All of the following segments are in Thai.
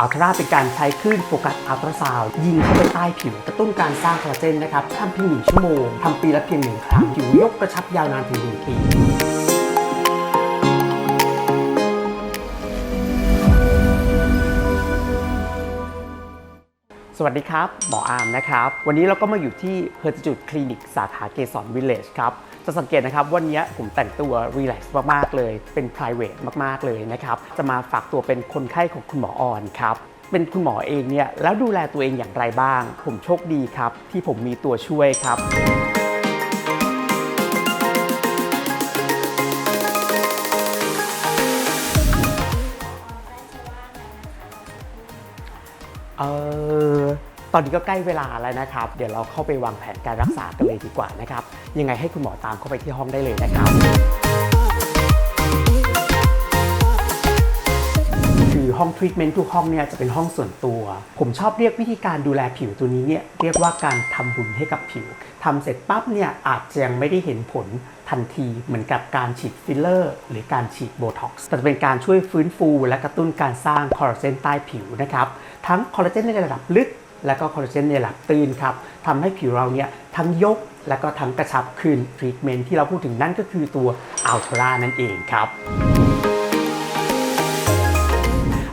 อัลตราเป็นการใช้คลื่นโฟกัสอัลตราซาวด์ยิงเข้าไปใต้ผิว กระตุ้นการสร้างคอลลาเจนนะครับทำเพียงหนึ่งชั่วโมงทำปีละเพียงหนึ่งครั้งผิวยกกระชับยาวนานถึงหนึ่งปี สวัสดีครับ หมออามนะครับ วันนี้เราก็มาอยู่ที่เพอร์จูดคลินิกสาขาเกสรวิลเลจครับ จะสังเกตนะครับวันนี้ผมแต่งตัวรีแลกซ์มาก ๆ เลย เป็น p r i v a t มาก ๆ เลยนะครับ จะมาฝากตัวเป็นคนไข้ของคุณหมอออนครับ เป็นคุณหมอเองเนี่ย แล้วดูแลตัวเองอย่างไรบ้าง ผมโชคดีครับ ที่ผมมีตัวช่วยครับ เออตอนนี้ก็ใกล้เวลาแล้วนะครับ เดี๋ยวเราเข้าไปวางแผนการรักษากันเลยดีกว่านะครับ ยังไงให้คุณหมอตามเข้าไปที่ห้องได้เลยนะครับ ห้องทรีทเมนต์ทุกห้องเนี่ยจะเป็นห้องส่วนตัว ผมชอบเรียกวิธีการดูแลผิวตัวนี้เนี่ยเรียกว่าการทำบุญให้กับผิวทำเสร็จปั๊บเนี่ยอาจจะยังไม่ได้เห็นผลทันทีเหมือนกับการฉีดฟิลเลอร์ หรือการฉีดโบท็อกซ์แต่เป็นการช่วยฟื้นฟู และกระตุ้นการสร้างคอลลาเจนใต้ผิวนะครับทั้งคอลลาเจนในระดับลึกและก็คอลลาเจนในระดับตื้นครับทำให้ผิวเราเนี่ยทั้งยกและก็ทั้งกระชับขึ้นทรีทเมนที่เราพูดถึงนั่นก็คือตัวอัลตรานั่นเองครับ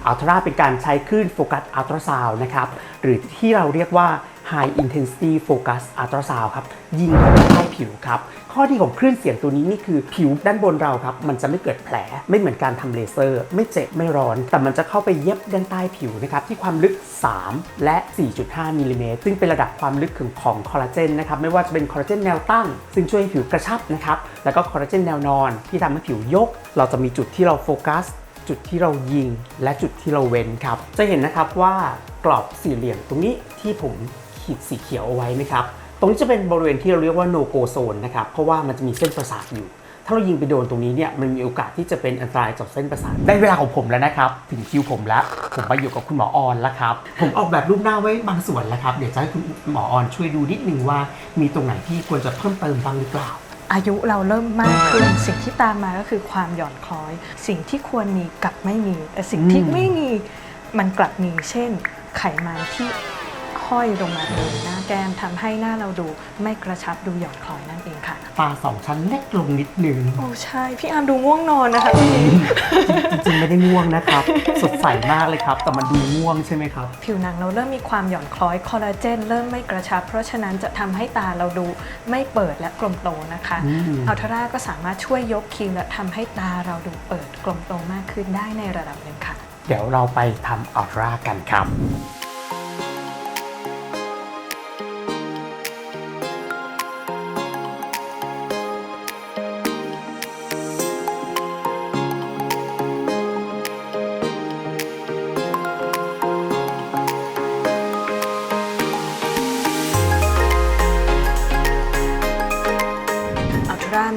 อัลตราเป็นการใช้คลื่นโฟกัสอัลตราซาวนะครับ หรือที่เราเรียกว่า High Intensity Focus Ultrasound ครับ ยิงเข้าไปใต้ผิวครับ ข้อดีของคลื่นเสียงตัวนี้นี่คือผิวด้านบนเราครับ มันจะไม่เกิดแผล ไม่เหมือนการทำเลเซอร์ ไม่เจ็บ ไม่ร้อน แต่มันจะเข้าไปเย็บด้านใต้ผิวนะครับ ที่ความลึก 3 และ 4.5มิลลิเมตรซึ่งเป็นระดับความลึกของของคอลลาเจนนะครับ ไม่ว่าจะเป็นคอลลาเจนแนวตั้ง ซึ่งช่วยให้ผิวกระชับนะครับ แล้วก็คอลลาเจนแนวนอนที่ทำให้ผิวยก เราจะมีจุดที่เราโฟกัส จุดที่เรายิงและจุดที่เราเว้นครับ จะเห็นนะครับว่ากรอบสี่เหลี่ยมตรงนี้ที่ผมขีดสีเขียวเอาไว้นะครับ ตรงนี้จะเป็นบริเวณที่เราเรียกว่า no go zone นะครับ เพราะว่ามันจะมีเส้นประสาทอยู่ ถ้าเรายิงไปโดนตรงนี้เนี่ย มันมีโอกาสที่จะเป็นอันตรายต่อเส้นประสาท ได้เวลาของผมแล้วนะครับ ถึงคิวผมแล้ว ผมมาอยู่กับคุณหมอออนแล้วครับ ผมออกแบบรูปหน้าไว้บางส่วนแล้วครับ เดี๋ยวจะให้คุณหมอออนช่วยดูนิดนึงว่า มีตรงไหนที่ควรจะเพิ่มเติมบ้างหรือเปล่า อายุเราเริ่มมากขึ้น สิ่งที่ตามมาก็คือความหย่อนคล้อย สิ่งที่ควรมีกลับไม่มีแต่สิ่งที่อืมไม่มีมันกลับมีเช่น ไขมันที่ ห้อยลงมาบนหน้าแก้มทำให้หน้าเราดูไม่กระชับดูหย่อนคล้อยนั่นเองค่ะ ตาสองชั้นเล็กลงนิดนึง โอ้ใช่ พี่อาร์มดูง่วงนอนนะคะวันนี้จริงๆไม่ได้ง่วงนะครับ สดใสมากเลยครับ แต่มันดูง่วงใช่ไหมครับ ผิวหนังเราเริ่มมีความหย่อนคล้อยคอลลาเจนเริ่มไม่กระชับ เพราะฉะนั้นจะทำให้ตาเราดูไม่เปิดและกลมโตนะคะอืม อัลทราก็สามารถช่วยยกคิ้วและทำให้ตาเราดูเปิดกลมโตมากขึ้นได้ในระดับหนึ่งค่ะ เดี๋ยวเราไปทำอัลตรากันครับ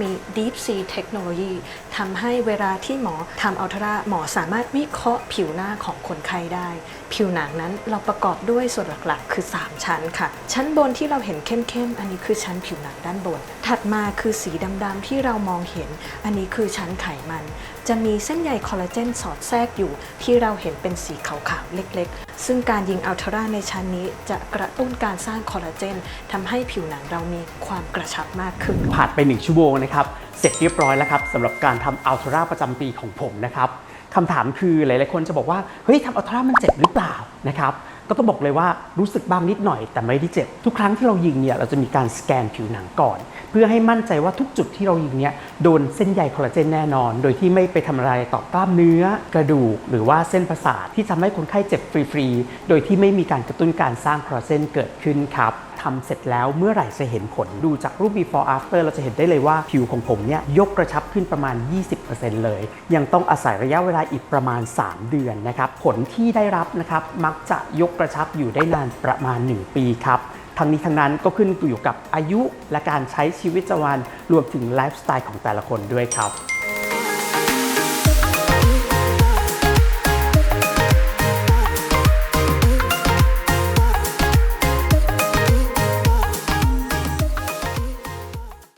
มี Deep Sea Technology ทำให้เวลาที่หมอทำอัลตราหมอสามารถวิเคราะห์ผิวหน้าของคนไข้ได้ ผิวหนังนั้นเราประกอบด้วยส่วนหลักๆ คือ 3 ชั้นค่ะ ชั้นบนที่เราเห็นเข้มๆ อันนี้คือชั้นผิวหนังด้านบนถัดมาคือสีดำๆที่เรามองเห็น อันนี้คือชั้นไขมัน จะมีเส้นใยคอลลาเจนสอดแทรกอยู่ ที่เราเห็นเป็นสีขาวๆเล็กๆ ซึ่งการยิงอัลทราในชั้นนี้จะกระตุ้นการสร้างคอลลาเจนทำให้ผิวหนังเรามีความกระชับมากขึ้น ผ่านไป 1 ชั่วโมงนะครับ เสร็จเรียบร้อยแล้วครับสำหรับการทำอัลตราประจำปีของผมนะครับคำถามคือหลายๆคนจะบอกว่าเฮ้ยทำอัลตรามันเจ็บหรือเปล่านะครับ ก็ต้องบอกเลยว่ารู้สึกบ้างนิดหน่อยแต่ไม่ได้เจ็บ ทุกครั้งที่เรายิงเนี่ยเราจะมีการสแกนผิวหนังก่อน เพื่อให้มั่นใจว่าทุกจุดที่เรายิงเนี่ยโดนเส้นใยคอลลาเจนแน่นอน โดยที่ไม่ไปทำอะไรต่อกล้ามเนื้อ กระดูก หรือว่าเส้นประสาทที่ทำให้คนไข้เจ็บฟรีๆโดยที่ไม่มีการกระตุ้นการสร้างคอลลาเจนเกิดขึ้นครับ ทำเสร็จแล้วเมื่อไหร่จะเห็นผลดูจากรูป before after เราจะเห็นได้เลยว่าผิวของผมเนี่ยยกกระชับขึ้นประมาณ 20%เลย ยังต้องอาศัยระยะเวลาอีกประมาณ 3 เดือนนะครับผลที่ได้รับนะครับมักจะยกกระชับอยู่ได้นานประมาณ 1 ปีครับทั้งนี้ทั้งนั้นก็ขึ้นอยู่กับอายุและการใช้ชีวิตประจำวันรวมถึงไลฟ์สไตล์ของแต่ละคนด้วยครับ